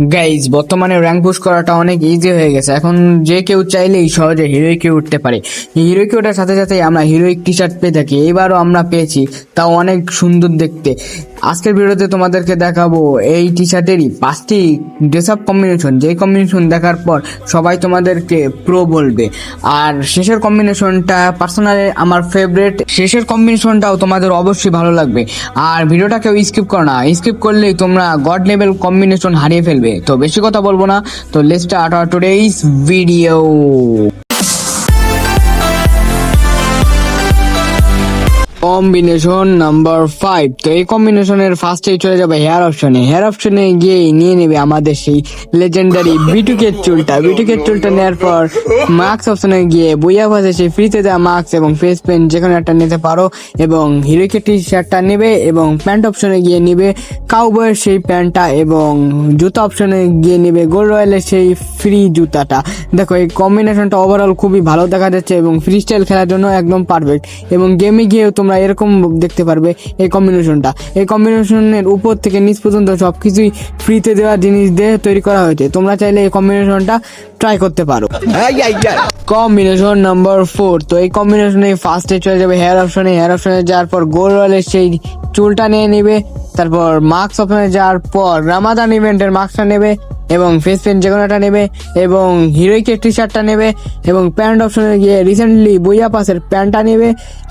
Guys বর্তমানে rank push করাটা অনেক ইজি হয়ে গেছে। এখন যে কেউ চাইলেই সহজে হিরোইকে উঠতে পারে। হিরোইকে ওঠার সাথে সাথে আমরা হিরোইক টি শার্ট পেয়ে থাকি। এবারও আমরা পেয়েছি, তাও অনেক সুন্দর দেখতে। আজকের ভিডিওতে তোমাদেরকে দেখাবো এই টি শার্টেরই পাঁচটি ড্রেস আপ কম্বিনেশন যে কম্বিনেশন দেখার পর সবাই তোমাদেরকে প্রো বলবে। আর শেষের কম্বিনেশনটা পার্সোনালি আমার ফেভারিট শেষের কম্বিনেশনটাও তোমাদের অবশ্যই ভালো লাগবে। আর ভিডিওটা কেউ স্কিপ করো না। স্কিপ করলেই তোমরা গড লেভেল কম্বিনেশন হারিয়ে ফেলবে। তো বেশি কথা বলব না। তো let's start our today's video combination number five তো এই কম্বিনেশনের ফার্স্টেই চলে যাবে হেয়ার অপশনে হেয়ার অপশনে গিয়ে নিয়ে নেবে আমাদের সেই লেজেন্ডারি বিটুকের চুলটা। বিটুকের চুলটা নেওয়ার পর মার্কস অপশনে গিয়ে বইয়া ভাষে সেই ফ্রিতে দেওয়া মার্কস এবং ফেস পেন যে কোনো একটা নিতে পারো এবং হিরোকে টি শার্টটা নেবে এবং প্যান্ট অপশনে গিয়ে নিবে কাউবয়ের সেই প্যান্টটা এবং জুতা অপশনে গিয়ে নেবে গোল রয়্যালের সেই ফ্রি জুতাটা। দেখো এই কম্বিনেশনটা ওভারঅল খুবই ভালো দেখা যাচ্ছে এবং ফ্রি স্টাইল খেলার জন্য একদম পারফেক্ট এবং গেমে গিয়েও তোমরা এরকম দেখতে পারবে এই কম্বিনেশনটা এই কম্বিনেশনের উপর থেকে নিচ পর্যন্ত সব কিছুই ফ্রিতে দেওয়া জিনিস দিয়ে তৈরি করা হয়েছে। তোমরা চাইলে এই কম্বিনেশনটা ট্রাই করতে পারো। কম্বিনেশন নাম্বার ফোর তো এই কম্বিনেশনে ফার্স্টে চলে যাবে হেয়ার অপশনে হেয়ার অপশনে যাওয়ার পর গোল রয়্যালের সেই চুলটা নিয়ে নেবে। তারপর মাস্ক অপশনে যাওয়ার পর রামাদান ইভেন্টের মাস্কটা নেবে। এবং ফেস পেন যে নেবে, এবং হিরোইকের টি শার্টটা নেবে, এবং প্যান্ট অপশনে গিয়ে রিসেন্টলি বইয়া পাসের প্যান্টটা নেবে,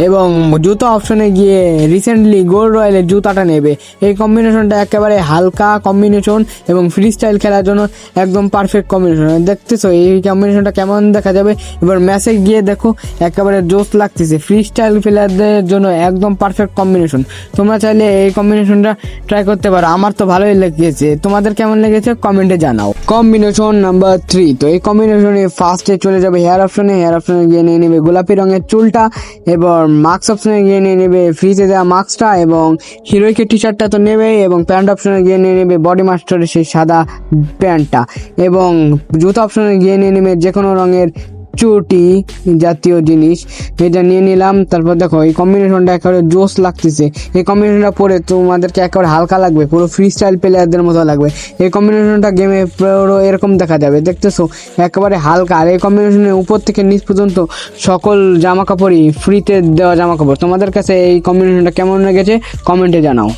এবং জুতো অপশনে গিয়ে রিসেন্টলি গোল্ড রয়্যালের জুতাটা নেবে। এই কম্বিনেশনটা একেবারে হালকা কম্বিনেশন এবং ফ্রি স্টাইল খেলার জন্য একদম পারফেক্ট কম্বিনেশন দেখতেছো, এই কম্বিনেশনটা কেমন দেখা যাবে? এবার ম্যাচে গিয়ে দেখো, একেবারে জোস লাগতেছে। ফ্রি স্টাইল প্লেয়ারদের জন্য একদম পারফেক্ট কম্বিনেশন তোমরা চাইলে এই কম্বিনেশনটা ট্রাই করতে পারো। আমার তো ভালোই লেগেছে। তোমাদের কেমন লেগেছে? কমেন্টে জানাও। কম্বিনেশন নাম্বার থ্রি তো এই কম্বিনেশনে ফার্স্টে চলে যাবে হেয়ার অপশনে হেয়ার অপশনে গিয়ে নিয়ে নেবে গোলাপি রঙের চুলটা এবং মাস্ক অপশনে গিয়ে নিয়ে নেবে ফ্রিজে দেওয়া মাস্কটা এবং হিরোইকের টি শার্টটা তো নেবেই এবং প্যান্ট অপশনে গিয়ে নিয়ে নেবে বডি মাস্টারের সেই সাদা প্যান্টটা এবং জুতো অপশনে গিয়ে নিয়ে নেবে যে কোনো রঙের চুটি জাতীয় জিনিস। এটা নিয়ে নিলাম। তারপর দেখো, এই কম্বিনেশনটা একেবারে জোস লাগতেছে। এই কম্বিনেশনটা পরে তোমাদেরকে একেবারে হালকা লাগবে। পুরো ফ্রি স্টাইল প্লেয়ারদের মতো লাগবে। এই কম্বিনেশনটা গেমে পুরো এরকম দেখা যাবে। দেখতেছো? একেবারে হালকা। আর এই কম্বিনেশনের উপর থেকে নিচ পর্যন্ত সকল জামা কাপড়ই ফ্রিতে দেওয়া জামা কাপড় তোমাদের কাছে এই কম্বিনেশনটা কেমন লেগেছে? কমেন্টে জানাও।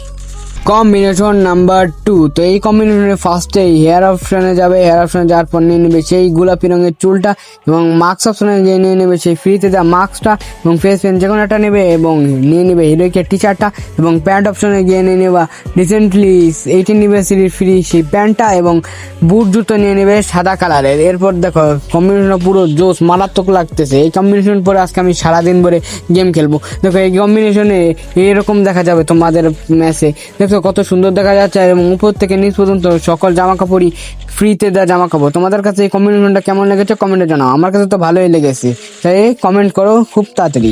কম্বিনেশন নাম্বার টু তো এই কম্বিনেশনের ফার্স্টে হেয়ার অপশনে যাবে হেয়ার অপশনে যাওয়ার পর নিয়ে নেবে সেই গোলাপি রঙের চুলটা এবং মাস্ক অপশনে গিয়ে নিয়ে নেবে সেই ফ্রিতে দেওয়া মাস্কটা এবং ফেস পেন যে কোনো একটা নেবে এবং নিয়ে নেবে হিরোইকের টি শার্টটা এবং প্যান্ট অপশনে গিয়ে নিয়ে নেবা রিসেন্টলি এইটিন ইউনিভার্সিটির ফ্রি সেই প্যান্টটা এবং বুট জুতো নিয়ে নেবে সাদা কালারের এরপর দেখো কম্বিনেশনটা পুরো জোস মারাত্মক লাগতেছে। এই কম্বিনেশন পরে আজকে আমি সারাদিন ভরে গেম খেলব। দেখো এই কম্বিনেশনে এরকম দেখা যাবে তোমাদের ম্যাচে দেখো কত সুন্দর দেখা যাচ্ছে এবং উপর থেকে নিচ পর্যন্ত সকল জামা কাপড়ই ফ্রিতে দেওয়া জামা কাপড় তোমাদের কাছে এই কম্বিনেশনটা কেমন লেগেছে কমেন্টে জানাও। আমার কাছে তো ভালোই লেগেছে। তাই কমেন্ট করো খুব তাড়াতাড়ি।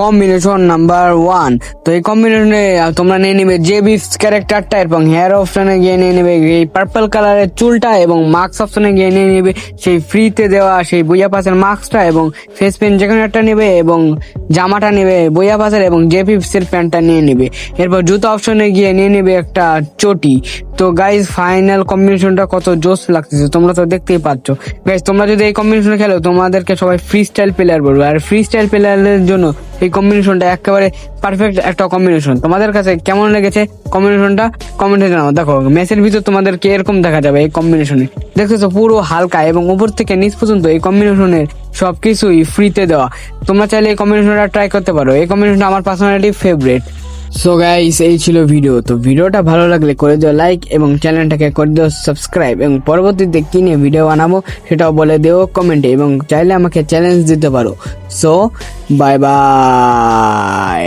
কম্বিনেশন নাম্বার ওয়ান তো এই কম্বিনেশনে তোমরা নিয়ে নেবে যে বিফস ক্যারেক্টারটা এবং হেয়ার অপশনে গিয়ে নিয়ে নেবে এই পার্পল কালারের চুলটা এবং মাস্ক অপশনে গিয়ে নিয়ে নেবে সেই ফ্রিতে দেওয়া সেই বইয়া পাসের মাস্কটা এবং ফেস পেন যে কোনো একটা নেবে এবং জামাটা নেবে বইয়া পাসের এবং জে ফিফসের প্যান্টটা নিয়ে নেবে। এরপর জুতো অপশনে গিয়ে নিয়ে নেবে একটা চটি। তো গাইজ ফাইনাল কম্বিনেশনটা কত জোস লাগতেছে, তোমরা তো দেখতেই পাচ্ছ। গাইজ তোমরা যদি এই কম্বিনেশনে খেলো, তোমাদেরকে সবাই ফ্রি স্টাইল প্লেয়ার বলবে। আর ফ্রি স্টাইল প্লেয়ারের জন্য এই কম্বিনেশনটা একেবারে পারফেক্ট একটা কম্বিনেশন তোমাদের কাছে কেমন লেগেছে কম্বিনেশনটা কমেন্টে জানাও। দেখো ম্যাচের ভিতর তোমাদেরকে এরকম দেখা যাবে এই কম্বিনেশনে দেখতেছো, পুরো হালকা এবং উপর থেকে নিচ পর্যন্ত এই কম্বিনেশনের সবকিছুই ফ্রিতে দেওয়া। তোমরা চাইলে এই কম্বিনেশনটা ট্রাই করতে পারো। এই কম্বিনেশনটা আমার পার্সোনালিটি ফেভারিট সো গাইস এই ছিল ভিডিও তো ভিডিওটা ভালো লাগলে করে দিও লাইক এবং চ্যানেলটাকে করে দিও সাবস্ক্রাইব এবং পরবর্তীতে কি নিয়ে ভিডিও বানাবো সেটাও বলে দিও কমেন্টে এবং চাইলে আমাকে চ্যালেঞ্জ দিতে পারো। So bye bye